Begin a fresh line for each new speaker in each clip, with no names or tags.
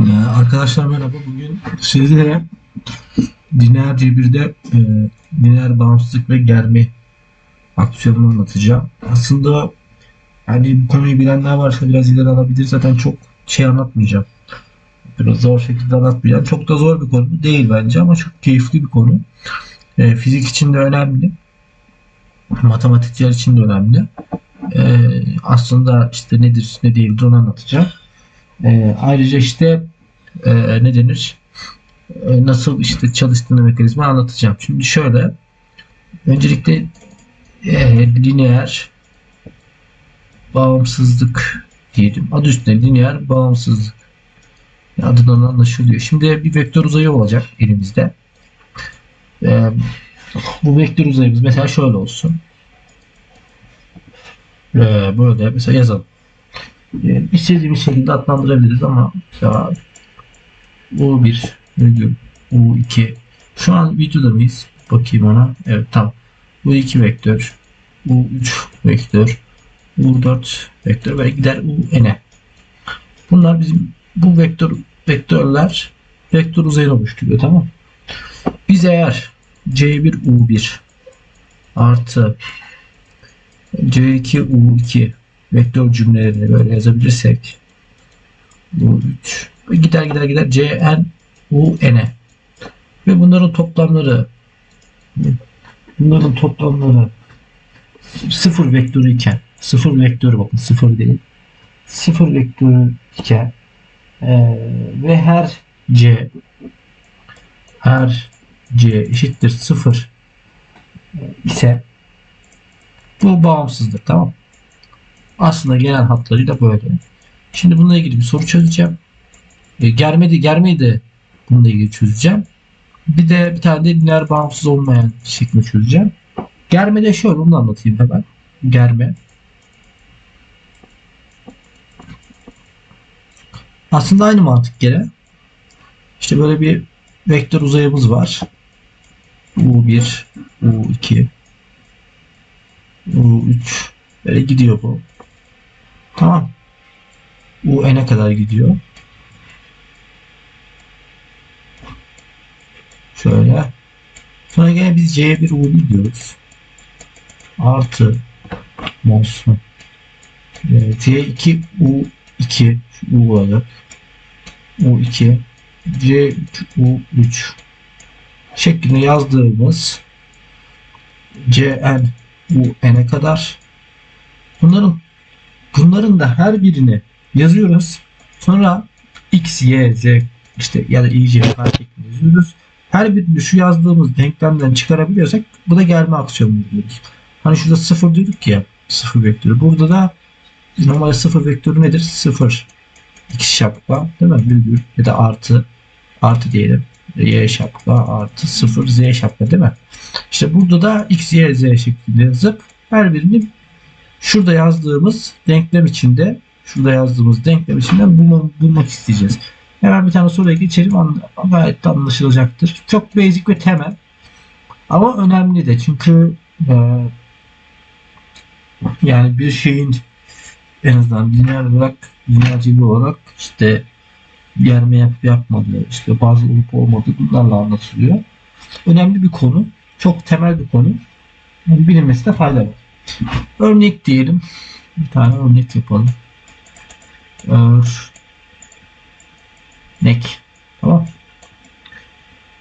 Ee, arkadaşlar merhaba. Bugün sizlere lineer cebirde e, lineer bağımsızlık ve germe aksiyonunu anlatacağım. Aslında yani bu konuyu bilenler varsa biraz ileri alabilir. Zaten çok şey anlatmayacağım. Biraz zor şekilde anlatmayacağım. Çok da zor bir konu değil bence ama çok keyifli bir konu. E, fizik için de önemli. Matematikçiler için de önemli. E, aslında işte nedir ne değildir onu anlatacağım. E, ayrıca işte e, ne denir? E, nasıl işte çalıştığını mekanizma anlatacağım. Şimdi şöyle. Öncelikle e, lineer bağımsızlık diyelim. Adı üstünde lineer bağımsızlık. Adından anlaşılıyor. Şimdi bir vektör uzayı olacak elimizde. E, bu vektör uzayımız mesela şöyle olsun. E, böyle mesela yazalım istediğimiz ee, şekilde adlandırabiliriz ama mesela U1 virgül U2 şu an videoda mıyız? Bakayım ona. Evet tam. U2 vektör, U3 vektör, U4 vektör ve gider UN'e. Bunlar bizim bu vektör vektörler vektör uzayına oluşturuyor tamam Biz eğer C1 U1 artı C2 U2 vektör cümlelerini böyle yazabilirsek bu 3 ve gider gider gider cn u N ve bunların toplamları bunların toplamları sıfır vektörü iken sıfır vektörü bakın sıfır değil sıfır vektörü iken e, ve her c her c eşittir sıfır e, ise bu bağımsızdır tamam mı? Aslında genel hatlarıyla böyle. Şimdi bununla ilgili bir soru çözeceğim. E, germe de, germeyi de bununla ilgili çözeceğim. Bir de bir tane de lineer bağımsız olmayan şeklinde çözeceğim. Germe de şöyle onu anlatayım hemen. Germe. Aslında aynı mantık gene. İşte böyle bir vektör uzayımız var. U1, U2, U3 böyle gidiyor bu. Tamam. Bu n'e kadar gidiyor. Şöyle. Sonra gene biz C1 U1 diyoruz. Artı monsun. T 2 U2 U olarak U2 C3 U3 şeklinde yazdığımız CN n'e kadar bunların Bunların da her birini yazıyoruz. Sonra x, y, z işte ya da i, j, fark şeklinde yazıyoruz. Her birini şu yazdığımız denklemden çıkarabiliyorsak bu da gelme aksiyonu diyoruz. Hani şurada sıfır diyorduk ya sıfır vektörü. Burada da normal sıfır vektörü nedir? Sıfır. X şapka değil mi? Virgül ya da artı artı diyelim. Y şapka artı sıfır Z şapka değil mi? İşte burada da X, Y, Z şeklinde yazıp her birini şurada yazdığımız denklem içinde şurada yazdığımız denklem içinden bunu bulmak isteyeceğiz. Hemen bir tane soruya geçelim. Gayet anlaşılacaktır. Çok basic ve temel. Ama önemli de çünkü e, yani bir şeyin en azından lineer olarak lineerciliği olarak işte yerme yapıp yapmadığı, işte bazı olup olmadığı bunlarla anlatılıyor. Önemli bir konu. Çok temel bir konu. Bilinmesine fayda var. Örnek diyelim. Bir tane örnek yapalım. Örnek. Tamam.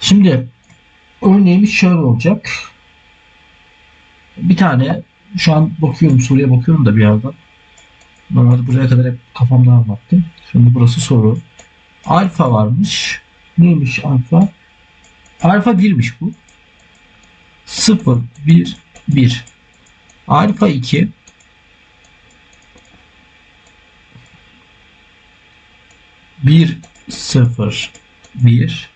Şimdi örneğimiz şöyle olacak. Bir tane şu an bakıyorum soruya bakıyorum da bir yandan. Normalde buraya kadar hep kafamda anlattım. Şimdi burası soru. Alfa varmış. Neymiş alfa? Alfa 1'miş bu. 0, 1, 1. Alfa 2 1 0 1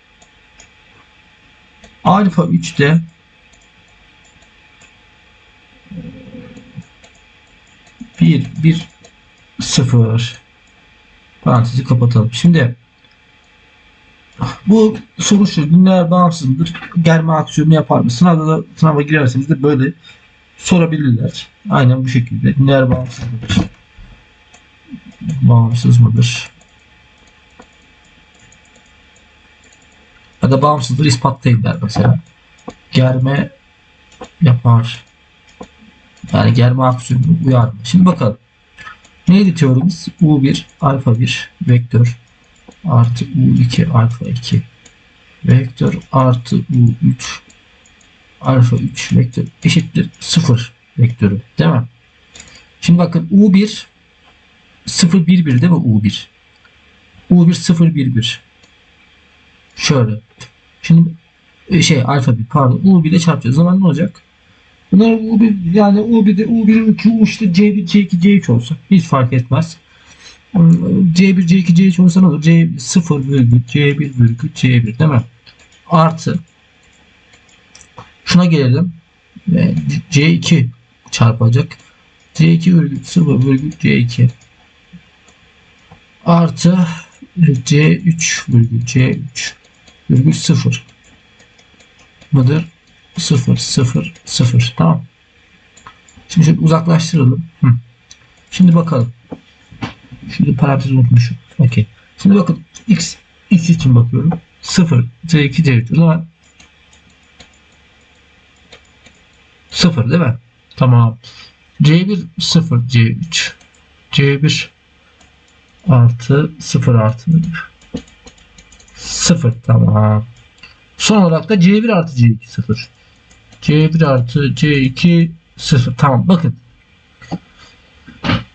Alfa de bir bir sıfır parantezi kapatalım. Şimdi bu soru şu. Lineer bağımsız mıdır? Germe aksiyonu yapar mı? Sınavda da sınava girerseniz de böyle sorabilirler. Aynen bu şekilde. Dinler bağımsız mıdır? Bağımsız mıdır? Ya da bağımsızdır ispat değiller mesela. Germe yapar. Yani germe aksiyonu uyar Şimdi bakalım. Neydi teorimiz? U1 alfa 1 vektör artı U2 alfa 2 vektör artı U3 alfa 3 vektör eşittir 0 vektörü değil mi? Şimdi bakın U1 0 1 1 değil mi U1? U1 0 1 1 şöyle. Şimdi e, şey alfa 1 pardon U1 ile çarpacağız. zaman ne olacak? Bunlar U1 yani U1'de U1 U2 U3'te C1 C2 C3 olsa hiç fark etmez. C1 C2 C3 olsa ne olur? C0 virgül C1 virgül C1 değil mi? Artı Şuna gelelim. Ee, C2 çarpacak. C2 virgül 0 virgül C2 artı C3 virgül C3 virgül 0 mıdır? 0 0 0 tamam. Şimdi şöyle uzaklaştıralım. Hı. Şimdi bakalım. Şimdi parantez unutmuşum. Okey. Şimdi bakın x x için bakıyorum. 0 C2 C3. O zaman 0 değil mi? Tamam. C1 0 C3 C1 artı 0 artı 0 tamam. Son olarak da C1 artı C2 0. C1 artı C2 0. Tamam bakın.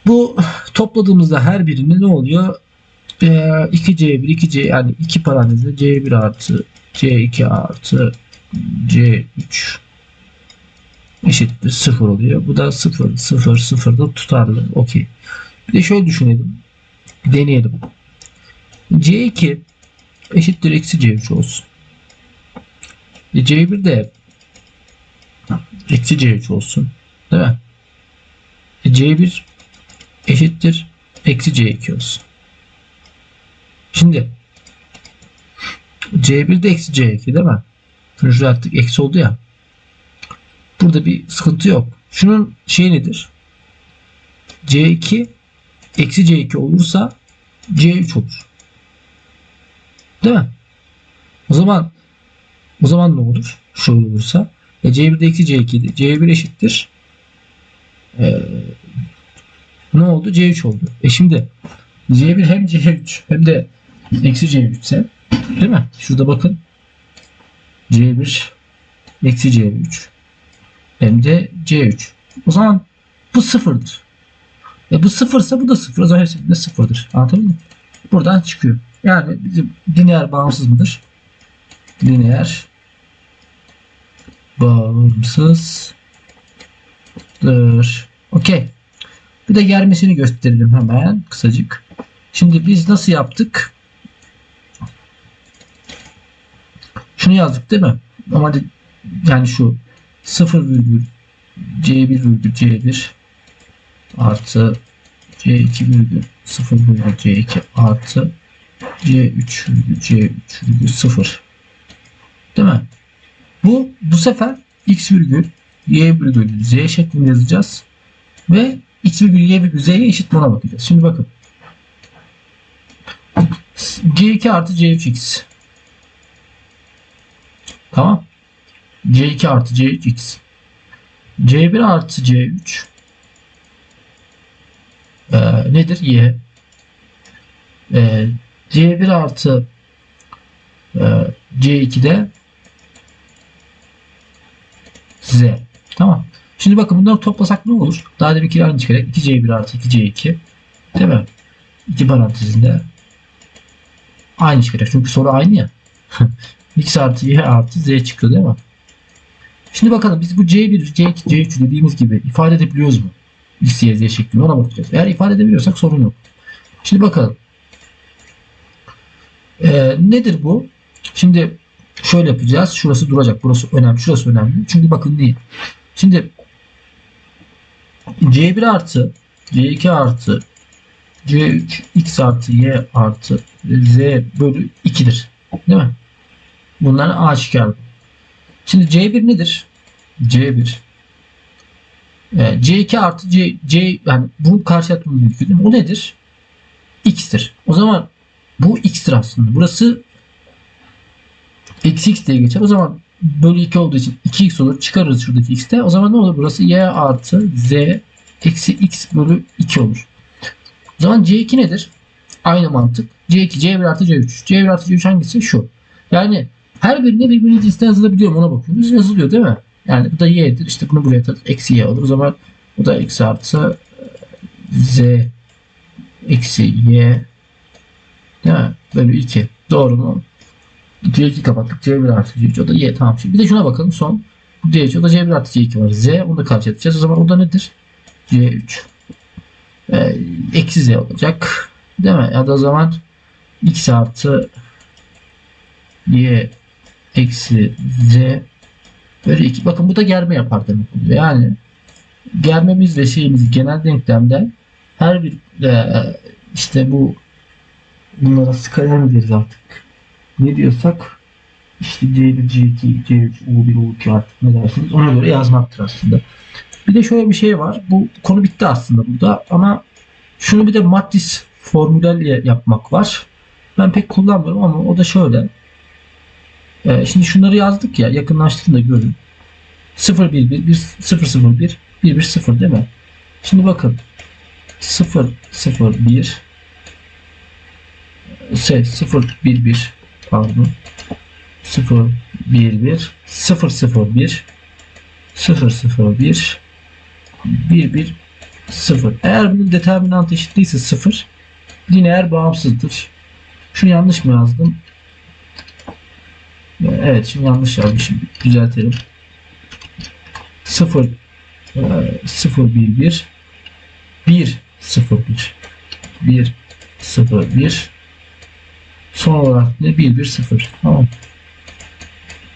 Bu topladığımızda her birini ne oluyor? Ee, 2C1 2C yani 2 parantezinde C1 artı C2 artı C3 eşittir 0 oluyor. Bu da 0 0 0 da tutarlı. Okey. Bir de şöyle düşünelim. Deneyelim. C2 eşittir eksi C3 olsun. E C1 de eksi C3 olsun. Değil mi? E C1 eşittir eksi C2 olsun. Şimdi C1 de eksi C2 değil mi? Şunu artık eksi oldu ya. Burada bir sıkıntı yok. Şunun şey nedir? C2 eksi C2 olursa C3 olur. Değil mi? O zaman o zaman ne olur? Şu olursa e, c 1 eksi C2'di. C1 eşittir. E, ne oldu? C3 oldu. E şimdi C1 hem C3 hem de eksi C3 ise değil mi? Şurada bakın. C1 eksi C3 hem de C3. O zaman bu sıfırdır. E bu sıfırsa bu da sıfır. O zaman hepsinde sıfırdır. Anladın mı? Buradan çıkıyor. Yani bizim lineer bağımsız mıdır? Lineer bağımsızdır. Okey. Bir de germesini gösterelim hemen kısacık. Şimdi biz nasıl yaptık? Şunu yazdık değil mi? Ama yani şu 0 virgül C1 virgül C1 artı C2 virgül 0 virgül C2 artı C3 virgül C3 virgül 0 değil mi? Bu bu sefer x virgül y virgül z şeklinde yazacağız ve x virgül y virgül z'ye eşit buna bakacağız. Şimdi bakın. C2 artı C3x Tamam. C2 artı C3x. C1 artı C3 e, ee, nedir? Y. E, ee, C1 artı e, C2'de Z. Tamam. Şimdi bakın bunları toplasak ne olur? Daha demek ki aynı çıkarak 2C1 artı 2C2 değil mi? 2 parantezinde aynı çıkacak. Çünkü soru aynı ya. X artı Y artı Z çıkıyor değil mi? Şimdi bakalım biz bu C1, C2, C3 dediğimiz gibi ifade edebiliyoruz mu? X, Y, Z şeklinde ona bakacağız. Eğer ifade edebiliyorsak sorun yok. Şimdi bakalım. Ee, nedir bu? Şimdi şöyle yapacağız. Şurası duracak. Burası önemli. Şurası önemli. Çünkü bakın niye? Şimdi C1 artı C2 artı C3 X artı Y artı Z bölü 2'dir. Değil mi? Bunlar aşikar. Şimdi C1 nedir? C1 ee, C2 artı C, C yani bunun karşılaştırmamız mümkün değil mi? O nedir? X'tir. O zaman bu X'tir aslında. Burası eksi X diye geçer. O zaman bölü 2 olduğu için 2X olur. Çıkarırız şuradaki X'te. O zaman ne olur? Burası Y artı Z eksi X bölü 2 olur. O zaman C2 nedir? Aynı mantık. C2, C1 artı C3. C1 artı C3 hangisi? Şu. Yani her birine birbirinin cinsine yazılabiliyor mu ona bakıyoruz. Yazılıyor değil mi? Yani bu da y'dir. İşte bunu buraya atıp eksi y olur. O zaman bu da x artı e, z eksi y değil mi? Bölü 2. Doğru mu? C2 kapattık. C1 artı C3 o da y. Tamam. Şimdi bir de şuna bakalım son. D3 o da C1 artı C2 var. Z onu da karşı edeceğiz. O zaman o da nedir? C3. Ee, eksi Z olacak. Değil mi? Ya da o zaman X artı Y eksi z bölü 2. Bakın bu da germe yapar demek oluyor. Yani germemiz ve şeyimiz genel denklemden her bir e, işte bu bunlara skaler mi deriz artık? Ne diyorsak işte C1, C2, C3, U1, U2 artık ne dersiniz ona göre yazmaktır aslında. Bir de şöyle bir şey var. Bu konu bitti aslında burada ama şunu bir de matris formülle yapmak var. Ben pek kullanmıyorum ama o da şöyle. Ee, şimdi şunları yazdık ya yakınlaştığında da görün. 0 1 1 1 0 0 1 1 1 0 değil mi? Şimdi bakın 0 0 1 şey 0 1 1 pardon 0 1 1 0 0 1 0 0 1 1 1 0 eğer bunun determinant eşit değilse 0 lineer bağımsızdır. Şunu yanlış mı yazdım? Evet şimdi yanlış yazmışım. Düzeltelim. 0 0 1 1 1 0 1 1 0 1 son olarak ne 1 1 0 tamam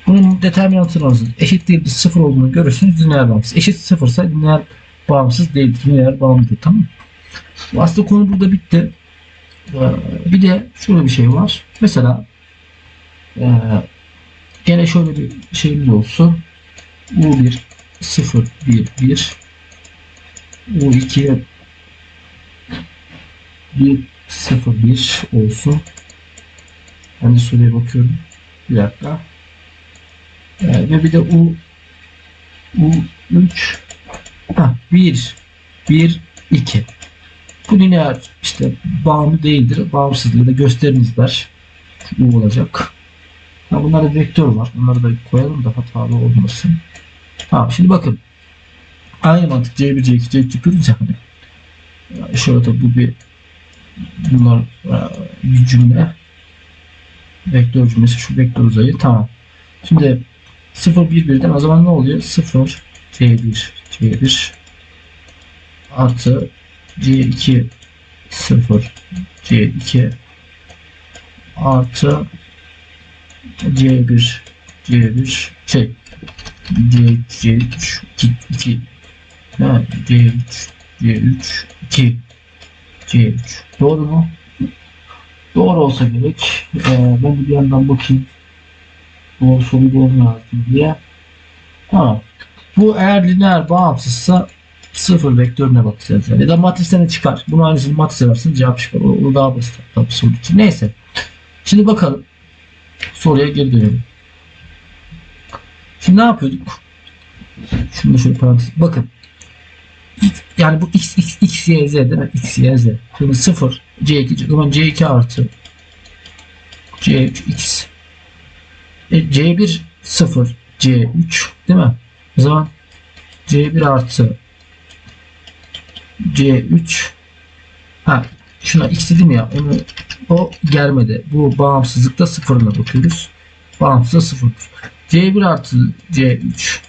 bunun determinantını nasıl? Eşit değil 0 olduğunu görürsünüz lineer bağımsız. Eşit 0 ise lineer bağımsız değildir. Lineer bağımlıdır. Tamam mı? Aslında konu burada bitti. E, bir de şöyle bir şey var. Mesela e, Gene şöyle bir şeyimiz olsun. U1 0 1 1 U2'ye 1 0 1 olsun. Ben de süreye bakıyorum. Bir dakika. Ee, ve bir de U U3 ha, 1 1 2 bu lineer işte bağımlı değildir. Bağımsızlığı da gösterimizler. U olacak. Ha, bunlarda vektör var. Bunları da koyalım da hatalı olmasın. Tamam şimdi bakın. Aynı mantık C1, C2, C3 görünce hani şurada bu bir bunlar e, bir cümle vektör cümlesi şu vektör uzayı tamam. Şimdi 0 1 birden o zaman ne oluyor? 0 C1 C1 artı C2 0 C2 artı C1 C1 şey C2 C3 2 2 tamam C3 C3 2 C3 doğru mu? Doğru olsa gerek. Ee, ben bir yandan bakayım. Doğru soru doğru lazım diye. Tamam. Bu eğer lineer bağımsızsa sıfır vektörüne bakacağız. Yani. Ya da matristen çıkar. Bunu aynısını matrise versin cevap çıkar. O, o daha basit. soru basit. Neyse. Şimdi bakalım soruya geri dönelim. Şimdi ne yapıyorduk? Şunu şöyle parantez. Bakın. Yani bu x, x, x, y, z değil mi? x, y, z. Şimdi 0, c2, o zaman c2 artı c3, x. E, c1, 0, c3 değil mi? O zaman c1 artı c3 ha şuna x dedim ya onu o germede. Bu bağımsızlıkta sıfırına bakıyoruz. Bağımsızda sıfırdır. C1 artı C3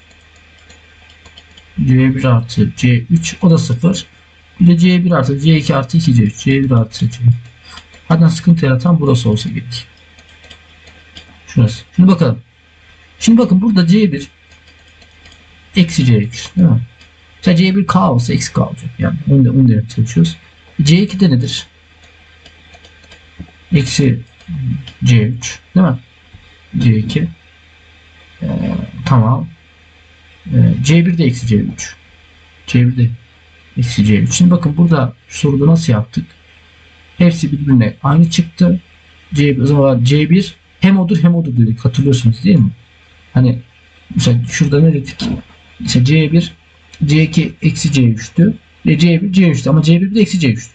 C1 artı C3 o da sıfır. Bir de C1 artı C2 artı 2C3 C1 artı C3 Hatta sıkıntı yaratan burası olsa gerek. Şurası. Şimdi bakalım. Şimdi bakın burada C1 eksi C3 değil mi? Mesela C1 K olsa eksi K olacak. Yani onu da, onu da çalışıyoruz. C2 de nedir? eksi C3 değil mi? C2 ee, tamam. Ee, C1 de eksi C3. C1 de eksi C3. Şimdi bakın burada soruda nasıl yaptık? Hepsi birbirine aynı çıktı. C1, o zaman C1 hem odur hem odur dedik. Hatırlıyorsunuz değil mi? Hani mesela şurada ne dedik? Mesela C1 C2 eksi C3'tü. Ve C1 C3'tü ama C1 de eksi C3'tü.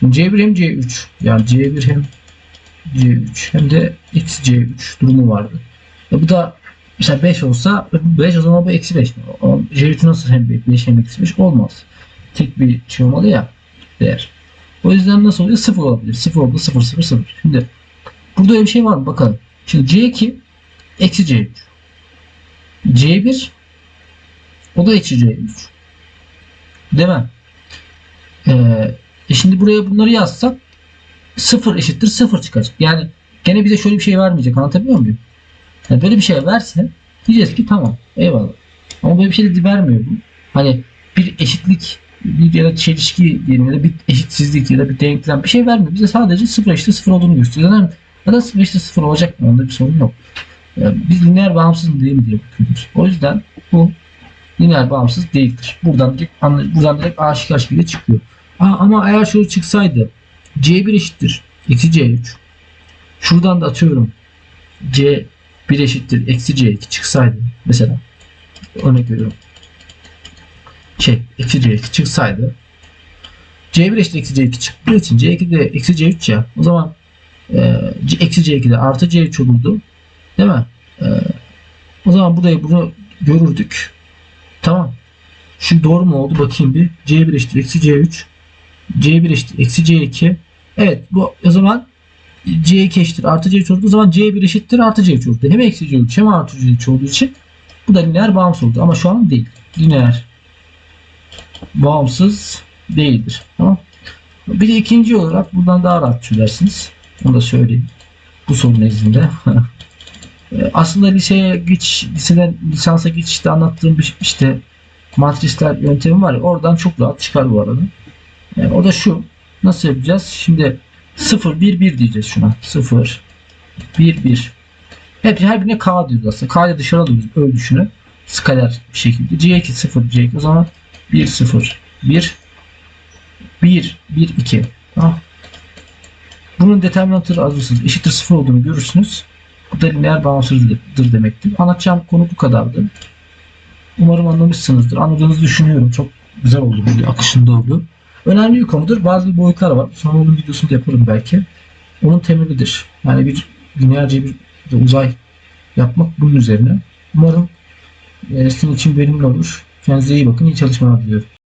Şimdi C1 hem C3 yani C1 hem C3 hem de eksi C3 durumu vardı. E bu da mesela 5 olsa 5 o zaman bu eksi 5 mi? C3 nasıl hem 5 hem eksi 5 olmaz. Tek bir şey olmalı ya değer. O yüzden nasıl oluyor? 0 olabilir. 0 oldu 0 0 0. Şimdi burada öyle bir şey var mı? Bakalım. Şimdi C2 eksi C3. C1 o da eksi C3. Değil mi? Ee, e şimdi buraya bunları yazsak sıfır eşittir sıfır çıkacak. Yani gene bize şöyle bir şey vermeyecek anlatabiliyor muyum? Yani böyle bir şey verse diyeceğiz ki tamam eyvallah. Ama böyle bir şey de vermiyor bu. Hani bir eşitlik bir ya da çelişki şey diyelim ya da bir eşitsizlik ya da bir denklem bir şey vermiyor. Bize sadece sıfır eşittir sıfır olduğunu gösteriyor. Zaten, zaten sıfır eşittir sıfır olacak mı? Onda bir sorun yok. Yani ee, biz lineer bağımsız mı değil mi diye bakıyoruz. O yüzden bu lineer bağımsız değildir. Buradan direkt, buradan direkt aşikar şekilde çıkıyor. Aa, ama eğer şöyle çıksaydı C1 eşittir. Eksi C3. Şuradan da atıyorum. C1 eşittir. Eksi C2 çıksaydı. Mesela örnek veriyorum. Şey, eksi C2 çıksaydı. C1 eşittir eksi C2 çıktığı için C2 de eksi C3 ya. O zaman e, eksi C2 de artı C3 olurdu. Değil mi? E, o zaman burayı bunu görürdük. Tamam. Şimdi doğru mu oldu? Bakayım bir. C1 eşittir eksi C3. C1 eşittir eksi C2. Evet bu o zaman c eşittir artı c çarpı o zaman c bir eşittir artı c çarpı. Hem eksi c ölçü hem artı c ölçü olduğu için bu da lineer bağımsız oldu. Ama şu an değil. Lineer bağımsız değildir. Tamam. Bir de ikinci olarak buradan daha rahat çözersiniz. Onu da söyleyeyim. Bu sorun nezdinde. Ee, aslında liseye geç, liseden lisansa geçişte anlattığım bir işte matrisler yöntemi var ya oradan çok rahat çıkar bu arada. Yani o da şu. Nasıl yapacağız? Şimdi 0, 1, 1 diyeceğiz şuna. 0, 1, 1. Hep her birine K diyoruz aslında. K'yı dışarı alıyoruz ölçüsünü. Skaler bir şekilde. C2, 0 C2. O zaman 1, 0, 1, 1, 1, 2. Tamam. Bunun determinantı alırsınız. Eşittir 0 olduğunu görürsünüz. Bu da lineer bağımsızdır demektir. Anlatacağım konu bu kadardı. Umarım anlamışsınızdır. Anladığınızı düşünüyorum. Çok güzel oldu. Böyle akışında oldu. Önemli bir konudur. Bazı boyutlar var. Sonra onun videosunu da yaparım belki. Onun temelidir. Yani bir lineerce bir uzay yapmak bunun üzerine. Umarım e, sizin için benimle olur. Kendinize iyi bakın. İyi çalışmalar diliyorum.